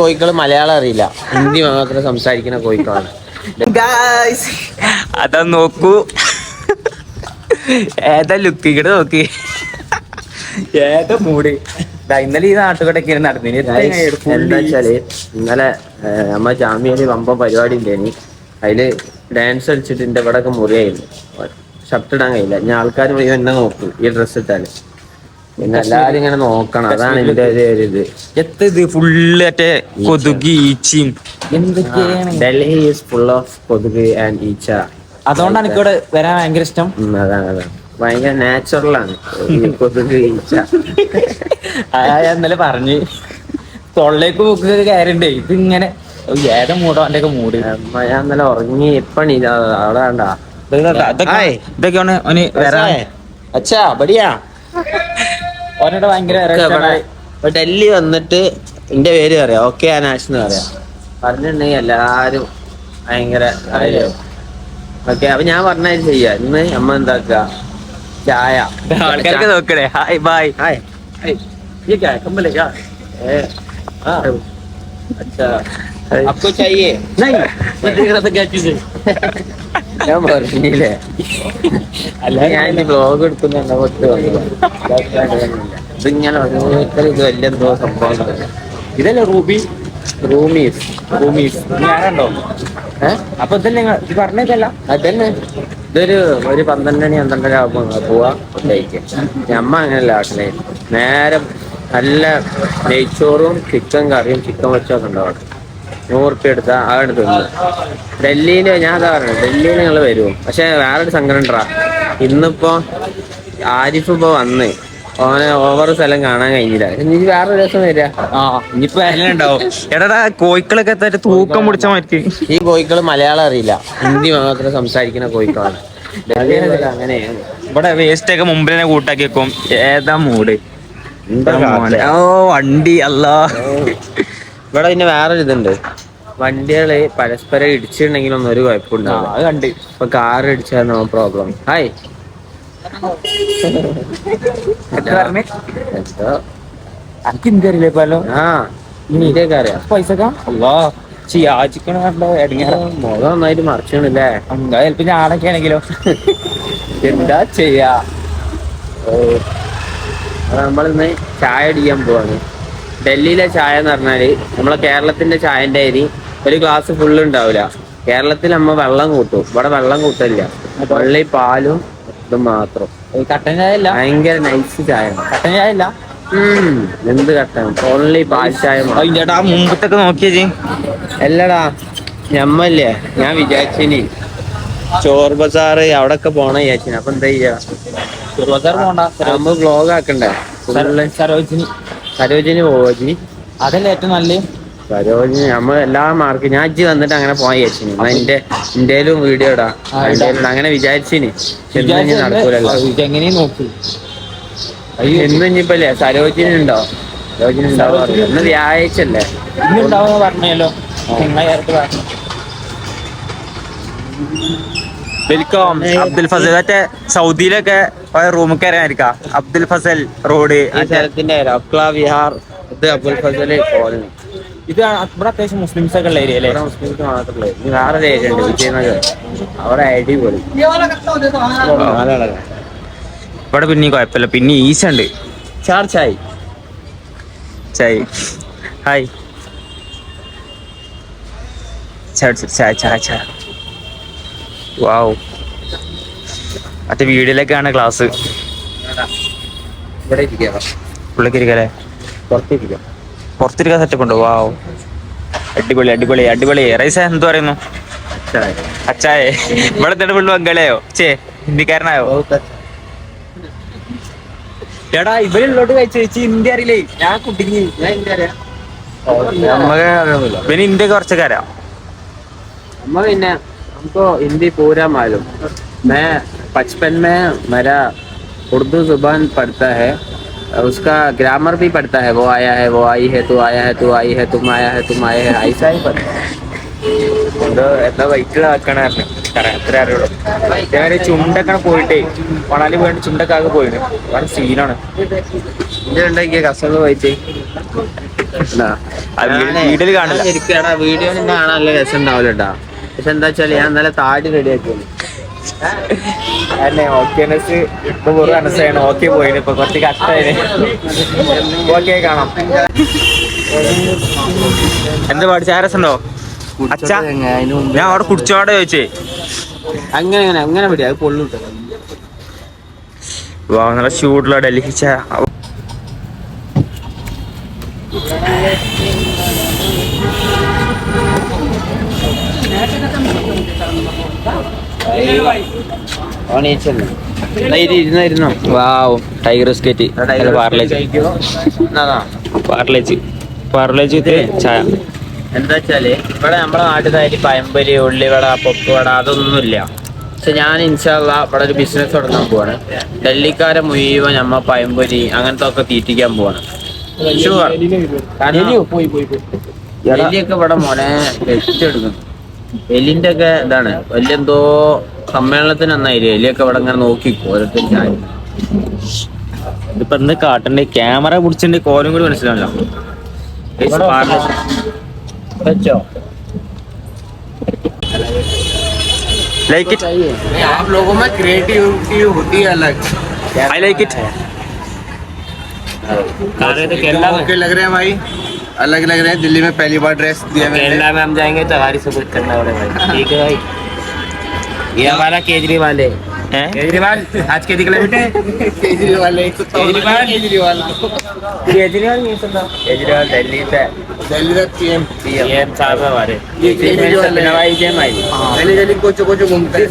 കോഴിക്കൾ മലയാളം അറിയില്ല. ഹിന്ദി മാത്രം സംസാരിക്കുന്ന കോഴിക്കളാണ്. ഗായ്സ് അതാ നോക്കൂ. ഏതാ ലുക്ക് ഇങ്ങോട്ട് നോക്കി. ഏതാ മൂടി? ഇന്നലെ ഈ നാട്ടുകൂടെ നടന്നിന്. എന്താ വെച്ചാൽ ഇന്നലെ നമ്മ ജാമ്യയിൽ വമ്പ പരിപാടി ഉണ്ടായിനി അതിൽ ഡാൻസ് കളിച്ചിട്ട് എന്റെ ഇവിടെ ഒക്കെ മുറിയായിരുന്നു. ഷർട്ട് ഇടാൻ കഴിയില്ല. ഞാൻ ആൾക്കാർ മുഴുവൻ എന്നെ നോക്കും. ഈ ഡ്രസ്സ് ഇട്ടാൽ. പിന്നെ എല്ലാരും ഇങ്ങനെ നോക്കണം. അതാണ് എന്റെ ഒരു ഇത്. എത്ര ഇത് ഫുള്ള് മറ്റേ കൊതുക് ഈച്ചയും. എന്തൊക്കെയാണ്? ഡൽഹി ഈസ് ഫുൾ ഓഫ് കൊതുക് ആൻഡ് ഈച്ച. അതുകൊണ്ടാണ് എനിക്ക് ഇവിടെ വരാൻ ഭയങ്കര ഇഷ്ടം. ഉം, അതാണ് അതാണ്. ഭയങ്കര നാച്ചുറൽ ആണ്. ഈ കൊതുക് ഈച്ച. ആ ഞാൻ ഇന്നലെ പറഞ്ഞ്. തൊള്ളേക്ക് ബുക്ക് കയറിണ്ടേ ഇത് ഇങ്ങനെ ഏതാ മൂടോ? അവന്റെ ഒക്കെ മൂട്. അമ്മ, ഞാൻ ഇന്നലെ ഉറങ്ങി. എപ്പണി അവിടെ വേണ്ട ഹായ്. ഇതൊക്കെയാണ് ഓന് വരാൻ. അച്ഛാ ബടിയാ. ഓനോട് ഭയങ്കര ഒക്കെ ഇവിടെ ഇപ്പൊ ഡൽഹി വന്നിട്ട് എന്റെ പേര് പറയാം ഓക്കെ അനാഷ് എന്ന് പറയാം പറഞ്ഞിട്ടുണ്ടെങ്കിൽ എല്ലാരും ഭയങ്കര ഓക്കെ അപ്പൊ ഞാൻ പറഞ്ഞത് ചെയ്യാ ഇന്ന് അമ്മ എന്താക്കുക ചായ ആൾക്കാർക്ക് നോക്കണേ ഹായ് ബായ് ഹായ് ഹായ്. ये क्या है कंबल है क्या ए, हाँ अच्छा आपको चाहिए नहीं मैं देख रहा था क्या चीज है ഞാൻ പറഞ്ഞില്ലേ? അല്ല ഞാൻ ബ്ലോഗ് എടുക്കുന്ന ഒത്ത് ഇതിങ്ങനെ ഓരോരുത്തർ ഇത് വലിയ എന്തോ സംഭവം ഇതല്ലേ റൂബി? റൂമീസ്. റൂമീസ്. ഞാനുണ്ടോ? ഏഹ് അപ്പൊ ഇതല്ലേ നിങ്ങൾ ഇത് പറഞ്ഞതല്ല. അതന്നെ. ഇതൊരു ഒരു പന്ത്രണ്ട് മണി പന്ത്രണ്ടര ആകുമ്പോ പോവാ കഴിക്കാം ഞമ്മ അങ്ങനെയല്ല ആക്കണേ നേരം നല്ല നെയ്ച്ചോറും ചിക്കൻ കറിയും ചിക്കൻ വെച്ചൊക്കെ ഉണ്ടാവും നൂറുപ്യ എടുത്താ അതാണ് തിന്നു ഡൽഹിയിൽ ഞാൻ അതാ പറഞ്ഞത് ഡൽഹിയിൽ നിങ്ങൾ വരുമോ പക്ഷെ വേറൊരു സംഘടന ഉണ്ടാ ഇന്നിപ്പോ ആരിഫ് ഇപ്പൊ വന്ന് ഓനെ ഓവർ സ്ഥലം കാണാൻ കഴിഞ്ഞില്ല. ഇനി വേറൊരു ദിവസം വരിക ഇനിയിപ്പോ ഉണ്ടാവും. എടാ കോയിക്കളൊക്കെ എത്തായിട്ട് തൂക്കം പിടിച്ച മാറ്റി ഈ കോയിക്കൾ മലയാളം അറിയില്ല. ഹിന്ദി മാത്രം സംസാരിക്കുന്ന കോയിക്കളാണ് അങ്ങനെയാണ്. ഇവിടെ വേസ്റ്റ് ഒക്കെ മുമ്പിൽ തന്നെ കൂട്ടാക്കി വെക്കും. ഏതാ മൂട്? ഓ വണ്ടി അല്ല ഇവിടെ പിന്നെ വേറൊരു ഇതുണ്ട് വണ്ടികൾ പരസ്പരം ഇടിച്ചിട്ടുണ്ടെങ്കിലൊന്നും ഒരു കുഴപ്പമില്ല. അത് കണ്ട്. ഇപ്പൊ കാർ ഇടിച്ചാൽ പ്രോബ്ലം. ഹായ്. എന്താ പറഞ്ഞേ? എന്തോ? എനിക്ക് ഇന്ത്യ അറിയില്ലേ പല്ലോ ആ ഇന്ത്യയൊക്കെ അറിയാം. പൈസ അല്ലാ ചിയാച്ചിക്കണ കണ്ടോ എടങ്ങേറ മുഖം നന്നായിട്ട് മറിച്ചണില്ലേ എന്താ ചിലപ്പോ ഞാനൊക്കെ ആണെങ്കിലോ? എന്താ ചെയ്യാ? നമ്മളിന്ന് ചായ അടിക്കാൻ പോവാണ്. ഡൽഹിയിലെ ചായ എന്ന് പറഞ്ഞാൽ നമ്മളെ കേരളത്തിന്റെ ചായന്റെ അരി ഒരു ഗ്ലാസ് ഫുള്ള് ഉണ്ടാവില്ല കേരളത്തിൽ നമ്മ വെള്ളം കൂട്ടും. ഇവിടെ വെള്ളം കൂട്ടില്ല വെള്ളി പാലും ഇതും മാത്രം. കട്ടൻ ചായ ഇല്ല? ഭയങ്കര നൈസ് ചായ. കട്ടൻ ചായ ഇല്ല? എന്ത് കട്ടൻ? ഓൺലി പാൽ ചായ. മുമ്പത്തൊക്കെ നോക്കിയേ അല്ലടാ ഞമ്മല്ലേ? ഞാൻ വിചാരിച്ചിനി. ചോർ ബസാറ് അവിടെ ഒക്കെ പോണ വിചാരിച്ചിനി. അപ്പൊ എന്താ ചെയ്യാ? പോണ്ട. നമ്മ ബ്ലോഗ് ആക്കണ്ടേ? സരോജിനി. സരോജിനി പോവാ അതല്ലേ ഏറ്റവും നല്ല സരോജിനി നമ്മ എല്ലാ മാർക്ക് ഞാൻ ഇജ്ജ് വന്നിട്ട് അങ്ങനെ പോയി വിചാരിച്ചിനി. എന്നാ എന്റെ ഇന്ത്യയിലും വീഡിയോ ഇടാ. ഇന്ത്യയിലും അങ്ങനെ വിചാരിച്ചിനി. ചെന്ന് ഇനി നടക്കൂലല്ലോ. എങ്ങനെയും നോക്കി? എന്ന് ഇനിയിപ്പല്ലേ സരോജിനി ഉണ്ടോ സരോജിനി ഉണ്ടാവും ഇന്ന് വ്യാഴാഴ്ച അല്ലേ പറഞ്ഞല്ലോ. വെൽക്കം അബ്ദുൽ ഫസൽ. മറ്റേ സൗദിയിലൊക്കെ റൂമിൽ കയറാനായിരിക്കാം അബ്ദുൽ ഫസൽ റോഡ്. ഈ സ്ഥലത്തിന്റെ വിഹാർ. ഇത് അബ്ദുൽ ഫസൽ കോളനി ഇത് ഇവിടെ അത്യാവശ്യം മുസ്ലിംസ് ഒക്കെ ഉള്ള ഏരിയ അല്ലേ ഇവിടെ മുസ്ലിംസ് മാത്രമേ ഇനി വേറൊരു ഏരിയ ഉണ്ട് വിജയനഗർ. അവിടെ അടിപൊളി. ഇവിടെ പിന്നെ കുഴപ്പമില്ല. പിന്നെ ഈസ ഉണ്ട്. ചാർച്ചായി ചായ്. ഹായ്. ചായ ചായ ചായ ചായ. വാവ്. മറ്റേ വീഡിയോയിലൊക്കെയാണ് ക്ലാസ്. ഇവിടെ ഇരിക്കാം. പുള്ളിക്കിരിക്കല്ലേ പുറത്തിരിക്കാം പുറത്തിരിക്കാൻ സെറ്റപ്പ് ഉണ്ടോ വാവ് അടിപൊളി അടിപൊളി അടിപൊളി റൈസ എന്ത് പറയുന്നു ചായ അച്ചായേ ഇവിടെ തന്നെ ഫുള്ള് ബംഗാളിയായോ ചേ ഹിന്ദിക്കാരനായോ എടാ ഇവരുള്ളോട്ട് കഴിച്ചു ചേച്ചി ഇന്ത്യ അറിയില്ലേ ഞാൻ കുട്ടിക്ക് ഞാൻ ഇന്ത്യ അറിയാം നമുക്ക് അറിയാമല്ലോ പിന്നെ ഇന്ത്യ കുറച്ചൊക്കെ അറിയാം നമ്മ പിന്നെ हमको हिंदी पूरा मालूम मैं बचपन में मेरा उर्दू जुबान पढ़ता है उसका ग्रामर भी पढ़ता है वो आया है वो आई है तू आया है तू आई है तुम आया है तुम आए है ऐसा ही पढ़ता है എന്തോ എന്താ വൈറ്റ് ആക്കണായിരുന്നു എത്ര അറിയുള്ളൂ ഇതേമാതിരി ചുണ്ടൊക്കെ പോയിട്ടേ മണാലി പോയിട്ട് ചുണ്ടൊക്കെ ആകെ പോയിന് വളരെ സീനാണ് ഇത് ഉണ്ടാക്കിയ കസവ് പോയിട്ട് അത് വീ- വീട്ടില് കാണില്ല. ശരിക്കടാ വീഡിയോ നിന്നെ കാണാൻ നല്ല രസം ഉണ്ടാവില്ല കേട്ടാ പക്ഷെ എന്താ വെച്ചാല് ഞാൻ നല്ല താടി റെഡി അല്ലേ ഓക്കേനെസ് ഇപ്പൊ വെറും മനസ്സാണ് ഓക്കെ പോയിന്. ഇപ്പൊ കുറച്ച് കഷ്ടായിന്. ഓക്കെ കാണാം. എന്ത് പാടി ചാരസുണ്ടോ അച്ഛാ ഞാൻ അവിടെ കുടിച്ചോടെ ചോദിച്ചേ. അങ്ങനെ അങ്ങനെ അങ്ങനെ പിടി അത് പൊള്ളുണ്ട് വാ നല്ല ചൂടുള്ള ഡൽഹി ചാ. ഇരുന്നോ ഇരുന്നോ വാവ്. ടൈഗർ ബിസ്ക്കറ്റ് പാർലേജ് എന്നതാ പാർലേജ് പാർലേജ് വിത്ത് ചായ എന്താ വെച്ചാൽ ഇവിടെ നമ്മുടെ നാട്ടിലായിട്ട് പയമ്പരി ഉള്ളിവട പൊക്കുവട അതൊന്നുമില്ല. പക്ഷെ ഞാൻ ഇൻഷാല്ല ഇവിടെ ഒരു ബിസിനസ് തുടങ്ങാൻ പോവാണ്. ഡൽഹിക്കാരെ മുഴുവൻ നമ്മ പയമ്പൊരി അങ്ങനത്തെ ഒക്കെ തീറ്റിക്കാൻ പോവാണ്. ഷുവർ ഡൽഹിയൊക്കെ ഇവിടെ മോനെ എടുക്കുന്നു എലിന്റെ ഒക്കെ ഇതാണ് വലിയ എന്തോ സമ്മേളനത്തിന് നന്നായില്ലേ എലിയൊക്കെ ഇവിടെ ഇങ്ങനെ നോക്കിക്കോ ഓരോരുത്തർ ചായ ഇതിപ്പോ എന്ത് കാട്ടണ്ടേ ക്യാമറ പിടിച്ചിട്ടുണ്ട് കോലും കൂടി മനസ്സിലാവില്ല വെച്ചോ ലൈക്ക് ഇറ്റ് आप लोगों में क्रिएटिविटी होती है अलग ഐ ലൈക്ക് ഇറ്റ് ओके लग रहे हैं भाई अलग लग रहे हैं दिल्ली में पहली बार ड्रेस दिया केरला में हम जाएँगे तो हमारी सबूत करना पड़ेगा। ठीक है भाई। ये हमारा केजरीवाल है। केजरीवाल? आज के दिखला बेटे केजरीवाल? केजरीवाल। केजरीवाल केजरीवाल केजरीवाल दिल्ली से दिल्ली का पीएम पीएम साहब हमारे। ये केजरीवाल नवाई जय माई हाँ। गली गली कोचो कोचो घूमता है।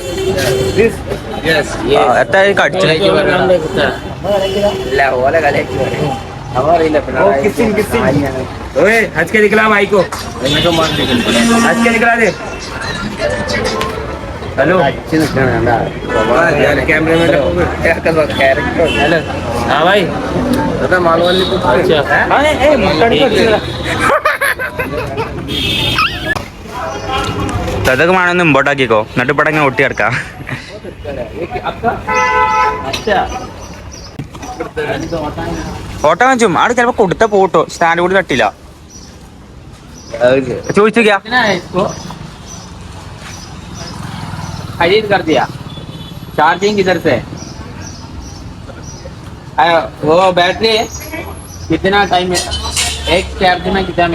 दिस यस ये आता ये काट चले के नाम ले ले वाला गले की हमारे इला पिनवाई किसिंग, किसिंग। ओए हज के दिखला माई को इन्हें को मार देंगे हज के दिखला दे हेलो कैमरे में कैरेक्टर हेलो हाँ भाई दादा माल वाले को अच्छा हाँ ए ए मटन को दिखला അതൊക്കെ വേണമെന്ന് ഇമ്പോർട്ടാക്കിക്കോ എന്നിട്ട് ഇവിടെ അങ്ങനെ ഒട്ടി കിടക്കാം अच्छा ഫോട്ടോ കാണിച്ചും ആട് ചിലപ്പോ കൊടുത്ത പോട്ടോ സ്റ്റാൻഡ് കൂടി തട്ടില്ല ചോദിച്ചു നോക്കിയാ कितना है इसको खरीद कर दिया चार्जिंग किधर से आ, वो बैटरी कितना टाइम एक चार्ज में कितना